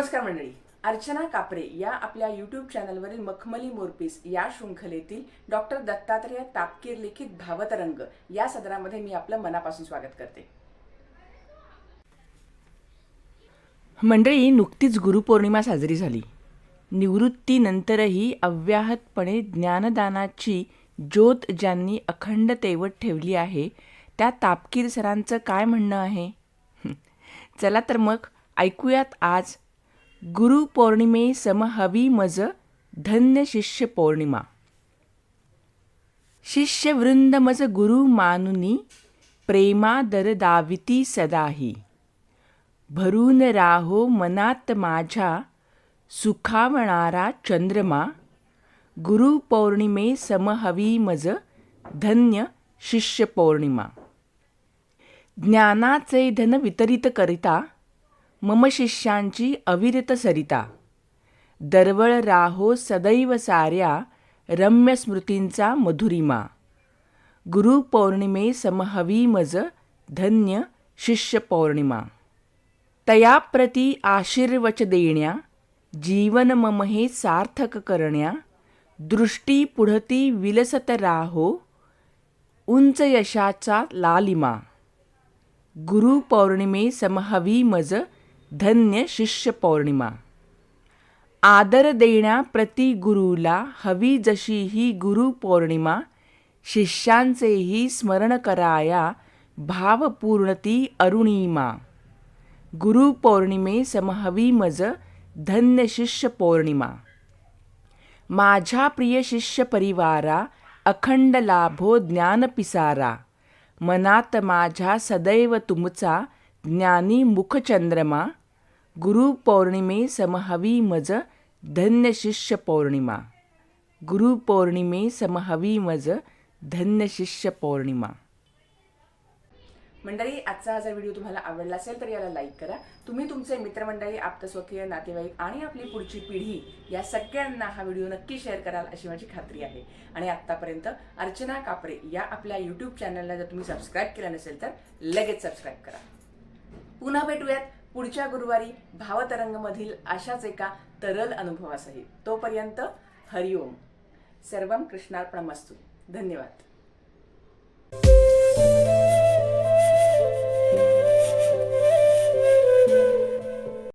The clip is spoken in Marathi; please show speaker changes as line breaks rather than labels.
मंडळी. अर्चना कापरे या आपल्या यूट्यूब चॅनलवरील मखमली मोरपीस या शृंखलेतील डॉक्टर दत्तात्रेय तापकीर लिखित भावतरंग या सदरामध्ये मी आपलं मनापासून स्वागत करते.
मंडळी नुकतीच गुरुपौर्णिमा साजरी झाली. निवृत्तीनंतरही अव्याहतपणे ज्ञानदानाची ज्योत ज्यांनी अखंड तेवत ठेवली आहे त्या तापकीर सरांचं काय म्हणणं आहे? चला तर मग ऐकूयात आज गुरुपौर्णिमे समहवी मज धन्य शिष्य पौर्णिमा. शिष्यवृंद मज गुरु मानुनी प्रेमादर दाविती सदाही. भरून राहो मनात माझ्या सुखावणारा चंद्रमा. गुरुपौर्णिमे समहवी मज धन्य शिष्य पौर्णिमा. ज्ञानाचे धन वितरित करिता मम शिष्यांची अविरत सरिता. दरवळ राहो सदैव साऱ्या रम्य स्मृतींचा मधुरिमा. गुरुपौर्णिमे समहवी मज धन्य शिष्य पौर्णिमा. तयाप्रती आशीर्वच देण्या जीवन मम हे सार्थक करण्या दृष्टी पुढती विलसत राहो उंच यशाचा लालिमा. गुरुपौर्णिमे समहवी मज धन्य शिष्य पौर्णिमा आदर देण्या प्रति गुरुला हवी जशी ही गुरुपौर्णिमा शिष्यांचेही स्मरण कराया भावपूर्णती अरुणिमा. गुरुपौर्णिमे समहवी मज धन्य शिष्य पौर्णिमा माझ्या प्रिय शिष्य परिवारा अखंड लाभो ज्ञान पिसारा. मनात माझ्या सदैव तुमचा ज्ञानी मुखचंद्रमा गुरुपौर्णिमे समहवी मज धन्य शिष्य पौर्णिमा गुरुपौर्णिमे समहवी मज धन्य शिष्य पौर्णिमा
मंडळी आजचा हा जर व्हिडिओ तुम्हाला आवडला असेल तर याला लाईक करा. तुम्ही तुमचे मित्रमंडळी आप्तस्वकीय नातेवाईक आणि आपली पुढची पिढी या सगळ्यांना हा व्हिडिओ नक्की शेअर कराल अशी माझी खात्री आहे. आणि आत्तापर्यंत अर्चना कापरे या आपल्या यूट्यूब चॅनलला जर तुम्ही सबस्क्राईब केलं नसेल तर लगेच सबस्क्राईब करा. पुन्हा भेटूयात. पुढच्या गुरुवारी भावतरंगमधील अशाच एका तरल अनुभवासहित. तोपर्यंत हरिओम सर्व कृष्णार्पणमस्तू. धन्यवाद.